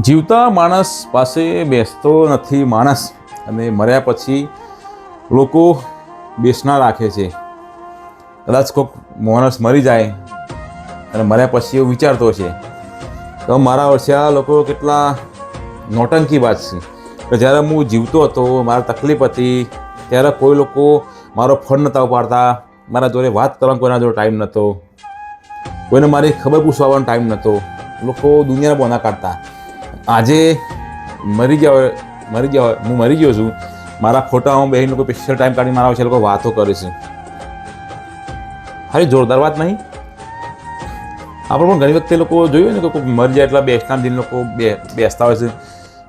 જીવતા માણસ પાસે બેસતો નથી માણસ અને મર્યા પછી લોકો બેસના રાખે છે. કદાચ કોઈક માણસ મરી જાય અને મર્યા પછી એવું વિચારતો છે. તો મારા વર્ષે આ લોકો કેટલા નોટંકી વાત છે. કે જ્યારે હું જીવતો હતો, મારા તકલીફ હતી, ત્યારે કોઈ લોકો મારો ફોન નહોતા ઉપાડતા, મારા જોડે વાત કરવાનો કોઈના જોડે ટાઈમ નહોતો. કોઈને મારી ખબર પૂછવાનો ટાઈમ નહોતો. લોકો દુનિયાના બોના કાઢતા. આજે મરી ગયા હોય, મરી ગયા હોય, હું મરી ગયો છું, મારા ફોટામાં બહેન લોકો સ્પેશિયલ ટાઈમ કાઢી મારા છે લોકો વાતો કરે છે. હારી જોરદાર વાત નહીં. આપણે પણ ઘણી વખતે લોકો જોયું ને કે મરી જાય એટલા બેસના દિન લોકો બે, બેસતા હોય છે.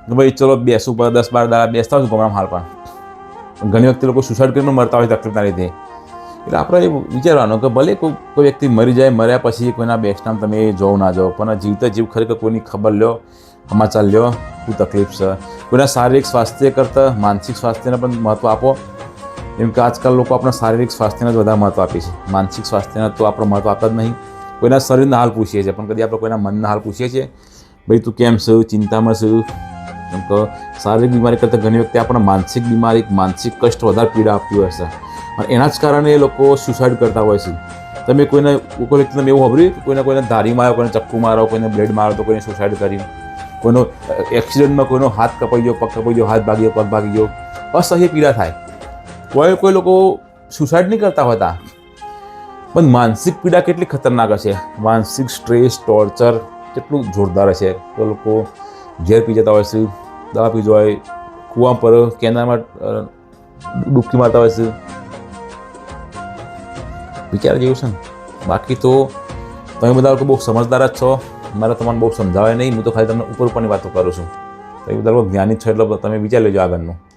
કે ભાઈ ચલો બેસું પર દસ બાર દાડા બેસતા હોય છે ગમણામાં હાલ પણ. ઘણી વખતે લોકો સુસાઇડ કરીને મરતા હોય તકલીફના લીધે. એટલે આપણે એ વિચારવાનું કે ભલે કોઈ કોઈ વ્યક્તિ મરી જાય, મર્યા પછી કોઈના બેસનામ તમે જોવ ના જાઓ પણ જીવતા જીવ ખરેખર કોઈની ખબર લ્યો સમાચાર લ્યો શું તકલીફ છે. કોઈના શારીરિક સ્વાસ્થ્ય કરતાં માનસિક સ્વાસ્થ્યને પણ મહત્ત્વ આપો. કેમ કે આજકાલ લોકો આપણા શારીરિક સ્વાસ્થ્યને જ વધારે મહત્ત્વ આપે છે. માનસિક સ્વાસ્થ્યને તો આપણે મહત્ત્વ આપતા જ નહીં. કોઈના શરીરના હાલ પૂછીએ છીએ, પણ કદી આપણે કોઈના મનના હાલ પૂછીએ છીએ, ભાઈ, તું કેમ છું? ચિંતામાં છું? કેમ કે શારીરિક બીમારી કરતાં ઘણી વખતે આપણને માનસિક બીમારી, માનસિક કષ્ટ વધારે પીડા આપતી હોય છે. અને એના જ કારણે એ લોકો સુસાઇડ કરતા હોય છે. તમે કોઈને, કોઈ તમે એવું સાંભળ્યું કોઈને કોઈને ધારી માર્યો, કોઈને ચક્કુ મારો કોઈને બ્લેડ મારો તો કોઈને સુસાઇડ કરી કોઈનો એક્સિડન્ટમાં કોઈનો હાથ કપાઈ ગયો, પગ કપાઈ ગયો, હાથ ભાગી ગયો, પગ ભાગી ગયો અસહ્ય પીડા થાય. કોઈ કોઈ લોકો સુસાઇડ નહીં કરતા હોતા. પણ માનસિક પીડા કેટલી ખતરનાક હશે. માનસિક સ્ટ્રેસ ટોર્ચર કેટલું જોરદાર હશે. કોઈ લોકો ઝેર પી જતા હોય છે, દવા પીજો હોય કૂવા પર કેનામાં ડૂબકી મારતા હોય છે. વિચાર જેવું છે ને. બાકી તો તમે બધા લોકો બહુ સમજદાર જ છો. મારે તમને બહુ સમજાવે નહીં. હું તો ખાલી તમને ઉપર ઉપરની વાતો કરું છું. એ બધા લોકો જ્ઞાની જ છો, એટલે તમે વિચાર લેજો આગળનું.